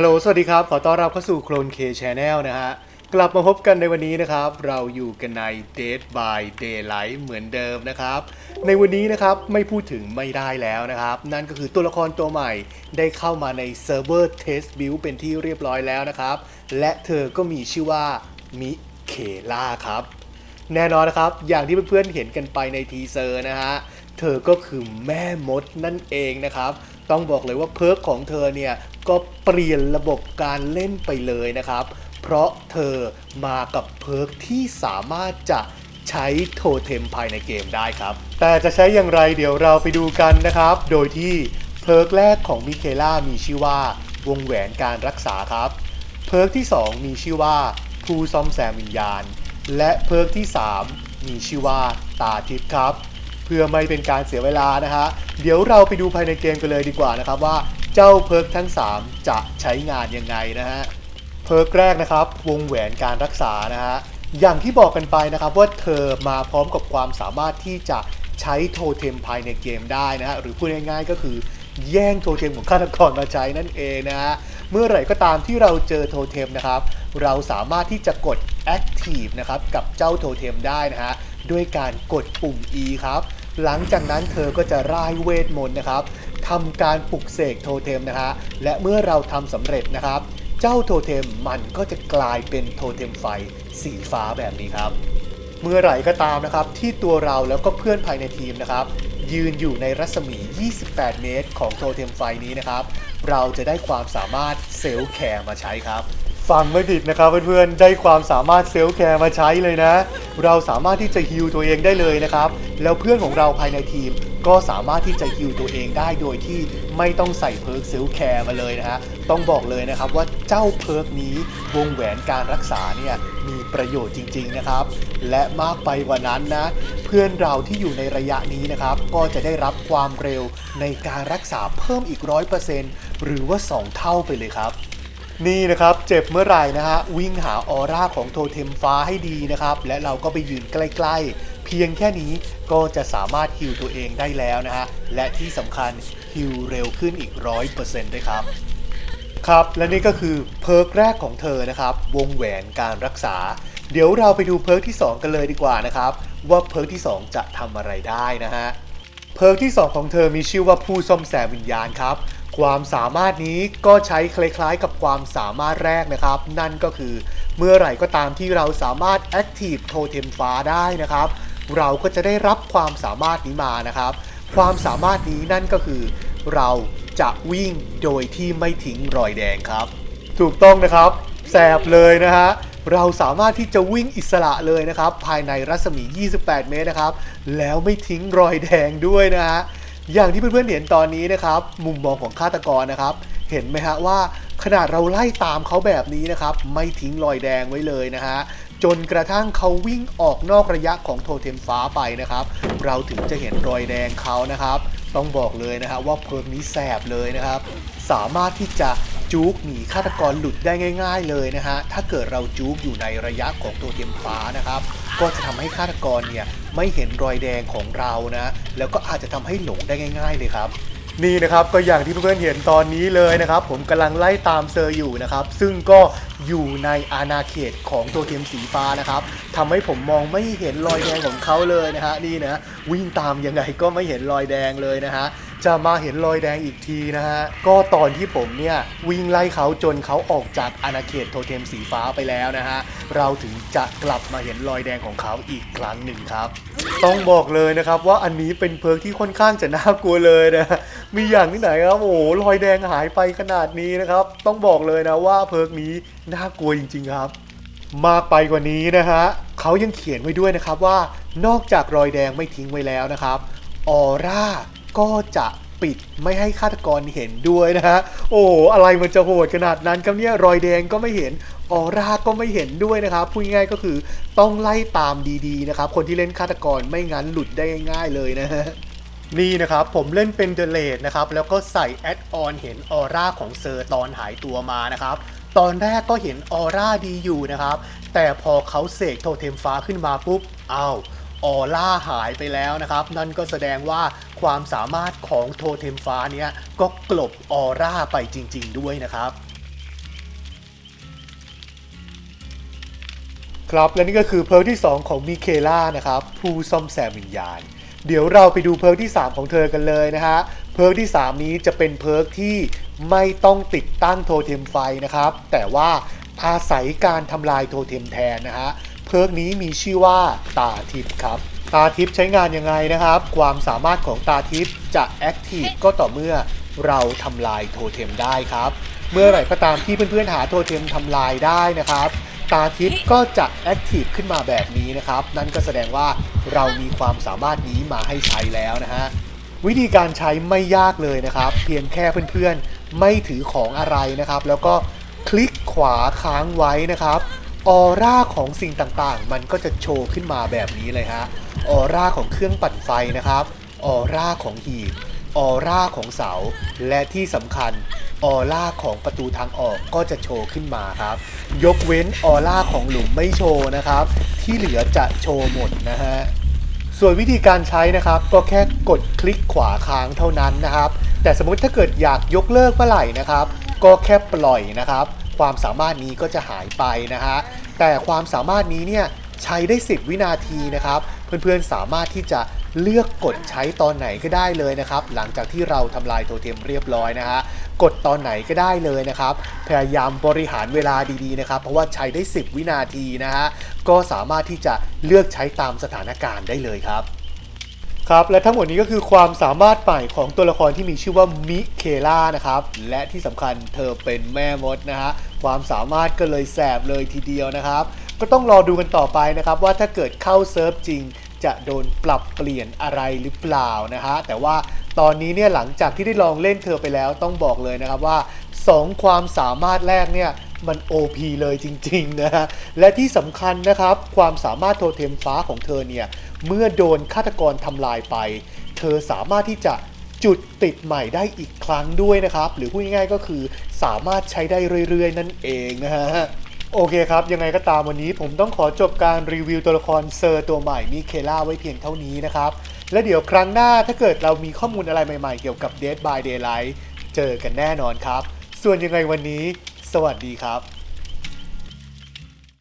ฮัลโหล สวัสดีครับ ขอต้อนรับเข้าสู่โคลนเคชแนลนะฮะ กลับมาพบกันในวันนี้นะครับ เราอยู่กันใน Dead by Daylight เหมือนเดิมนะครับ ในวันนี้นะครับไม่พูดถึงไม่ได้แล้วนะครับ นั่นก็คือตัวละครตัวใหม่ได้เข้ามาในเซิร์ฟเวอร์ Test Build เป็นที่เรียบร้อยแล้วนะครับ และเธอก็มีชื่อว่ามิเคล่าครับ แน่นอนนะครับ อย่างที่เพื่อนๆเห็นกันไปในทีเซอร์นะฮะ เธอก็คือแม่มดนั่นเองนะครับ ต้องบอกเลยว่าเพิร์กของเธอเนี่ยก็เปลี่ยนระบบการเล่นไปเลยนะครับ เพราะเธอมากับเพิร์กที่สามารถจะใช้โทเทมภายในเกมได้ครับ แต่จะใช้อย่างไรเดี๋ยวเราไปดูกันนะครับ โดยที่เพิร์กแรกของมิเคล่ามีชื่อว่าวงแหวนการรักษาครับ เพิร์กที่ 2 มีชื่อว่าผู้ซ่อมแซมวิญญาณ และเพิร์กที่ 3 มีชื่อว่าตาทิพย์ครับ เพื่อไม่เป็นการเสียเวลานะฮะ เดี๋ยวเราไปดูภายในเกมกันเลยดีกว่านะครับว่าเจ้าเพิร์กทั้ง 3 จะใช้งานยังไงนะฮะ เพิร์กแรกนะครับ วงแหวนการรักษานะฮะ อย่างที่บอกกันไปนะครับว่าเธอมาพร้อมกับความสามารถที่จะใช้โทเทมภายในเกมได้นะฮะ หรือพูดง่ายๆก็คือแย่งโทเทมของฆาตกรมาใช้นั่นเองนะฮะ เมื่อไหร่ก็ตามที่เราเจอโทเทมนะครับ เราสามารถที่จะกด Active นะครับกับเจ้าโทเทมได้นะฮะ ด้วยการกดปุ่ม E ครับ หลังจากนั้นเธอก็จะร่ายเวทมนต์นะครับทำการปลุกเสกโทเทมนะฮะและเมื่อเราทำสำเร็จนะครับ เจ้าโทเทมมันก็จะกลายเป็นโทเทมไฟสีฟ้าแบบนี้ครับ เมื่อไหร่ก็ตามนะครับที่ตัวเราแล้วก็เพื่อนภายในทีมนะครับ ยืนอยู่ในรัศมี 28 เมตร ของโทเทมไฟนี้นะครับ เราจะได้ความสามารถเซลล์แคร์มาใช้ครับ ฟังไม่ผิดนะครับเพื่อนๆ ได้ความสามารถเซลล์แคร์มาใช้เลยนะ เราสามารถที่จะฮิลตัวเองได้เลยนะครับ แล้วเพื่อนของเราภายในทีมก็สามารถที่จะฮิลตัวเองได้โดยที่ไม่ต้องใส่เพิร์กเซลล์แคร์มาเลยนะฮะ ต้องบอกเลยนะครับว่าเจ้าเพิร์กนี้วงแหวนการรักษาเนี่ยมีประโยชน์จริง ๆนะครับ และมากไปกว่านั้นนะ เพื่อนเราที่อยู่ในระยะนี้นะครับ ก็จะได้รับความเร็วในการรักษาเพิ่มอีกร้อยเปอร์เซ็นต์หรือว่า 2 เท่าไปเลยครับ นี่นะครับ เจ็บเมื่อไหร่นะฮะ วิ่งหาออร่าของโทเทมฟ้าให้ดีนะครับ และเราก็ไปยืนใกล้ๆ เพียงแค่นี้ก็จะสามารถฮิวตัวเองได้แล้วนะฮะ และที่สำคัญฮิวเร็วขึ้นอีก100%ด้วยครับ ครับ และนี่ก็คือเพิร์กแรกของเธอนะครับ วงแหวนการรักษา เดี๋ยวเราไปดูเพิร์กที่ 2 กันเลยดีกว่านะครับ ว่าเพิร์กที่ 2 จะทำอะไรได้นะฮะ เพิร์กที่ 2 ของเธอมีชื่อว่าผู้ซ่อมแซมวิญญาณครับ ความสามารถนี้ก็ใช้คล้ายๆกับความสามารถแรกนะครับ นั่นก็คือเมื่อไหร่ก็ตามที่เราสามารถ Active Totem ฟ้าได้นะครับ เราก็จะได้รับความสามารถนี้มานะครับ ความสามารถนี้นั่นก็คือเราจะวิ่งโดยที่ไม่ทิ้งรอยแดงครับ ถูกต้องนะครับแสบเลยนะฮะ เราสามารถที่จะวิ่งอิสระเลยนะครับ ภายในรัศมี 28 เมตรนะครับ แล้วไม่ทิ้งรอยแดงด้วยนะฮะอย่างที่เพื่อนๆเห็นตอนนี้นะครับ มุมมองของฆาตกรนะครับ เห็นไหมฮะว่าขนาดเราไล่ตามเขาแบบนี้นะครับ ไม่ทิ้งรอยแดงไว้เลยนะฮะจนกระทั่งเขาวิ่งออกนอกระยะของโทเทมฟ้าไปนะครับ เราถึงจะเห็นรอยแดงเขานะครับ ต้องบอกเลยนะฮะว่าเพิร์กนี้แสบเลยนะครับ สามารถที่จะ จุกหนีฆาตกรหลุดได้ง่าย ๆ เลยนะฮะ ถ้าเกิดเราจุกอยู่ในระยะของโทเทมฟ้านะครับ ก็จะทำให้ฆาตกรเนี่ยไม่เห็นรอยแดงของเรานะ แล้วก็อาจจะทำให้หลงได้ง่าย ๆ เลยครับนี่นะครับก็อย่างที่เพื่อนๆเห็นตอนนี้เลยนะครับ ผมกำลังไล่ตามเซอร์อยู่นะครับ ซึ่งก็อยู่ในอาณาเขตของตัวเทมสีฟ้านะครับทำให้ผมมองไม่เห็นรอยแดงของเขาเลยนะฮะนี่นะวิ่งตามยังไงก็ไม่เห็นรอยแดงเลยนะฮะ จะมาเห็นรอยแดงอีกทีนะฮะ ก็ตอนที่ผมเนี่ย วิ่งไล่เขาจนเขาออกจากอาณาเขตโทเทมสีฟ้าไปแล้วนะฮะ เราถึงจะกลับมาเห็นรอยแดงของเขาอีกครั้งหนึ่งครับ ต้องบอกเลยนะครับว่าอันนี้เป็นเพิร์กที่ค่อนข้างจะน่ากลัวเลยนะมีอย่างที่ไหนครับโอ้โหรอยแดงหายไปขนาดนี้นะครับ ต้องบอกเลยนะว่าเพิร์กนี้น่ากลัวจริง ๆ ครับมากไปกว่านี้นะฮะเขายังเขียนไว้ด้วยนะครับว่านอกจากรอยแดงไม่ทิ้งไว้แล้วนะครับ ออร่า ก็จะปิดไม่ให้ฆาตกรเห็นด้วยนะฮะ โอ้อะไรมันจะโหดขนาดนั้นครับเนี่ยรอยแดงก็ไม่เห็นออร่าก็ไม่เห็นด้วยนะครับพูดง่ายก็คือต้องไล่ตามดีๆนะครับคนที่เล่นฆาตกรไม่งั้นหลุดได้ง่ายๆเลยนะฮะนี่นะครับ ผมเล่นเป็นเดเลดนะครับ แล้วก็ใส่แอดออนเห็นออร่าของเซอร์ตอนหายตัวมานะครับ ตอนแรกก็เห็นออร่าดีอยู่นะครับ แต่พอเขาเสกโทเทมฟ้าขึ้นมาปุ๊บอ้าว ออร่าหายไปแล้วนะครับ นั่นก็แสดงว่าความสามารถของโทเทมฟ้าเนี่ยก็กลบออร่าไปจริง ๆ ด้วยนะครับครับและนี่ก็คือเพิร์ลที่ 2 ของมิเคล่านะครับผู้ซ่อมแซมวิญญาณ เดี๋ยวเราไปดูเพิร์ลที่ 3 ของเธอกันเลยนะฮะเพิร์ลที่ 3 นี้จะเป็นเพิร์ลที่ไม่ต้องติดตั้งโทเทมไฟนะครับ แต่ว่าอาศัยการทำลายโทเทมแทนนะฮะ เพิร์กนี้มีชื่อว่าตาทิพย์ครับ ตาทิพย์ใช้งานยังไงนะครับ ความสามารถของตาทิพย์จะแอคทีฟก็ต่อเมื่อเราทำลายโทเทมได้ครับ เมื่อไหร่ก็ตามที่เพื่อนๆหาโทเทมทำลายได้นะครับ ตาทิพย์ก็จะแอคทีฟขึ้นมาแบบนี้นะครับ นั่นก็แสดงว่าเรามีความสามารถนี้มาให้ใช้แล้วนะฮะวิธีการใช้ไม่ยากเลยนะครับ เพียงแค่เพื่อนๆไม่ถือของอะไรนะครับ แล้วก็คลิกขวาค้างไว้นะครับ ออร่าของสิ่งต่างๆ มันก็จะโชว์ขึ้นมาแบบนี้เลยฮะ ออร่าของเครื่องปั่นไฟนะครับ ออร่าของหีบ ออร่าของเสา และที่สำคัญ ออร่าของประตูทางออกก็จะโชว์ขึ้นมาครับ ยกเว้นออร่าของหลุมไม่โชว์นะครับ ที่เหลือจะโชว์หมดนะฮะ ส่วนวิธีการใช้นะครับ ก็แค่กดคลิกขวาค้างเท่านั้นนะครับ แต่สมมติถ้าเกิดอยากยกเลิกเมื่อไหร่นะครับ ก็แค่ปล่อยนะครับ ความสามารถนี้ก็จะหายไปนะฮะแต่ความสามารถนี้เนี่ยใช้ได้ 10 วินาทีนะครับ เพื่อนๆสามารถที่จะเลือกกดใช้ตอนไหนก็ได้เลยนะครับ หลังจากที่เราทำลายโทเทมเรียบร้อยนะฮะกดตอนไหนก็ได้เลยนะครับ พยายามบริหารเวลาดีๆนะครับ เพราะว่าใช้ได้ 10 วินาทีนะฮะก็สามารถที่จะเลือกใช้ตามสถานการณ์ได้เลยครับครับและทั้งหมดนี้ก็คือความสามารถใหม่ของตัวละครที่มีชื่อว่ามิเคล่านะครับ และที่สำคัญเธอเป็นแม่มดนะฮะ ความสามารถก็เลยแสบเลยทีเดียวนะครับ ก็ต้องรอดูกันต่อไปนะครับ ว่าถ้าเกิดเข้าเซิร์ฟจริง จะโดนปรับเปลี่ยนอะไรหรือเปล่านะฮะแต่ว่าตอนนี้เนี่ยหลังจากที่ได้ลองเล่นเธอไปแล้วต้องบอกเลยนะครับว่า 2 ความสามารถแรกเนี่ยมัน OP เลยจริงๆนะฮะและที่สำคัญนะครับ ความสามารถโทเทมฟ้าของเธอเนี่ยเมื่อโดนฆาตกรทำลายไป เธอสามารถที่จะ จุดติดใหม่ได้อีกครั้งด้วยนะครับ หรือพูดง่ายๆก็คือสามารถใช้ได้เรื่อยๆ นั่นเองนะฮะโอเคครับ ยังไงก็ตามวันนี้ผมต้องขอจบการรีวิวตัวละครเซอร์ตัวใหม่มิเคล่าไว้เพียงเท่านี้นะครับ และเดี๋ยวครั้งหน้าถ้าเกิดเรามีข้อมูลอะไรใหม่ๆ เกี่ยวกับ Dead by Daylight เจอกันแน่นอนครับ ส่วนยังไงวันนี้ สวัสดีครับ